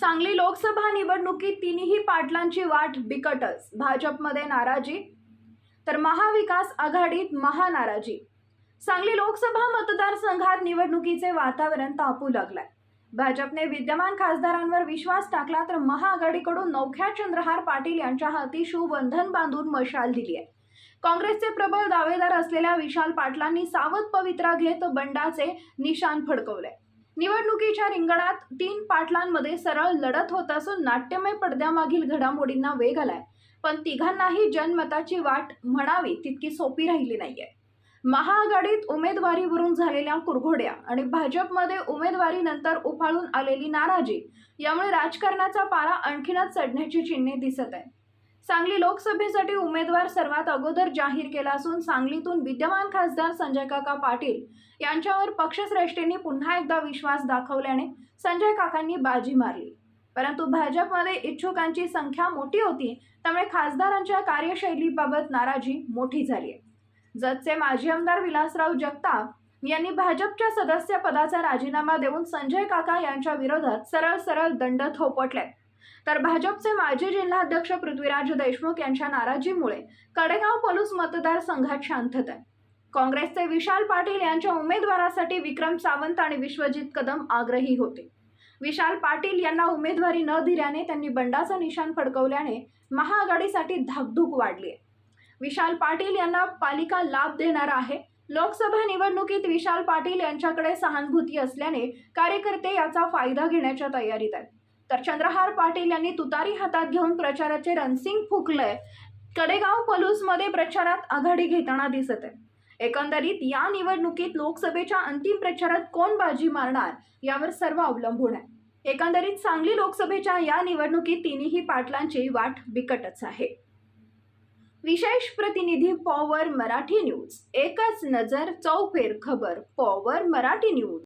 सांगली लोकसभा निवडणुकीत तिन्ही पाटलांची वाट बिकटच. भाजपमध्ये नाराजी तर महाविकास आघाडीत महानाराजी. सांगली लोकसभा मतदारसंघात निवडणुकीचे वातावरण तापू लागलाय. भाजपने विद्यमान खासदारांवर विश्वास टाकला तर महाआघाडीकडून नौख्या चंद्रहार पाटील यांच्या हाती शिवबंधन बांधून मशाल दिली आहे. काँग्रेसचे प्रबळ दावेदार असलेल्या विशाल पाटलांनी सावध पवित्रा घेत बंडाचे निशाण फडकवले निवडणुकीच्या रिंगणात तीन पाटलांमध्ये सरळ लढत होत असून नाट्यमय पडद्यामागील घडामोडींना वेग आलाय. पण तिघांनाही जनमताची वाट म्हणावी तितकी सोपी राहिली नाहीये. महाआघाडीत उमेदवारीवरून झालेल्या कुरघोड्या आणि भाजपमध्ये उमेदवारीनंतर उफाळून आलेली नाराजी यामुळे राजकारणाचा पारा आणखीनच चढण्याची चिन्हे दिसत आहे सांगली लोकसभेसाठी उमेदवार सर्वात अगोदर जाहीर केला असून सांगलीतून विद्यमान खासदार संजय काका पाटील यांच्यावर पक्षश्रेष्ठींनी पुन्हा एकदा विश्वास दाखवल्याने संजय काकांनी बाजी मारली. परंतु भाजपमध्ये इच्छुकांची संख्या मोठी होती त्यामुळे खासदारांच्या कार्यशैलीबाबत नाराजी मोठी झाली आहे. जतचे माजी आमदार विलासराव जगताप यांनी भाजपच्या सदस्य पदाचा राजीनामा देऊन संजय काका यांच्या विरोधात सरळ सरळ दंड थोपटले. तर भाजपचे माजी जिल्हाध्यक्ष पृथ्वीराज देशमुख यांच्या नाराजीमुळे कडेगाव पलूस मतदारसंघात शांतता आहे. काँग्रेसचे विशाल पाटील यांच्या उमेदवारासाठी विक्रम सावंत आणि विश्वजित कदम आग्रही होते. विशाल पाटील यांना उमेदवारी न दिल्याने त्यांनी बंडाचं निशाण फडकवल्याने महाआघाडीसाठी धाकधूक वाढली आहे. विशाल पाटील यांना पालिका लाभ देणार आहे. लोकसभा निवडणुकीत विशाल पाटील यांच्याकडे सहानुभूती असल्याने कार्यकर्ते याचा फायदा घेण्याच्या तयारीत आहेत. तर चंद्रहार पाटील यांनी तुतारी हातात घेऊन प्रचाराचे रणसिंग फुकलंय कडेगाव पलूसमध्ये प्रचारात आघाडी घेताना दिसत आहे. एकंदरीत या निवडणुकीत लोकसभेच्या अंतिम प्रचारात कोण बाजी मारणार यावर सर्व अवलंबून आहे. एकंदरीत सांगली लोकसभेच्या या निवडणुकीत तिन्ही पाटलांची वाट बिकटच आहे. विशेष प्रतिनिधी पॉवर मराठी न्यूज. एकच नजर चौफेर खबर पॉवर मराठी न्यूज.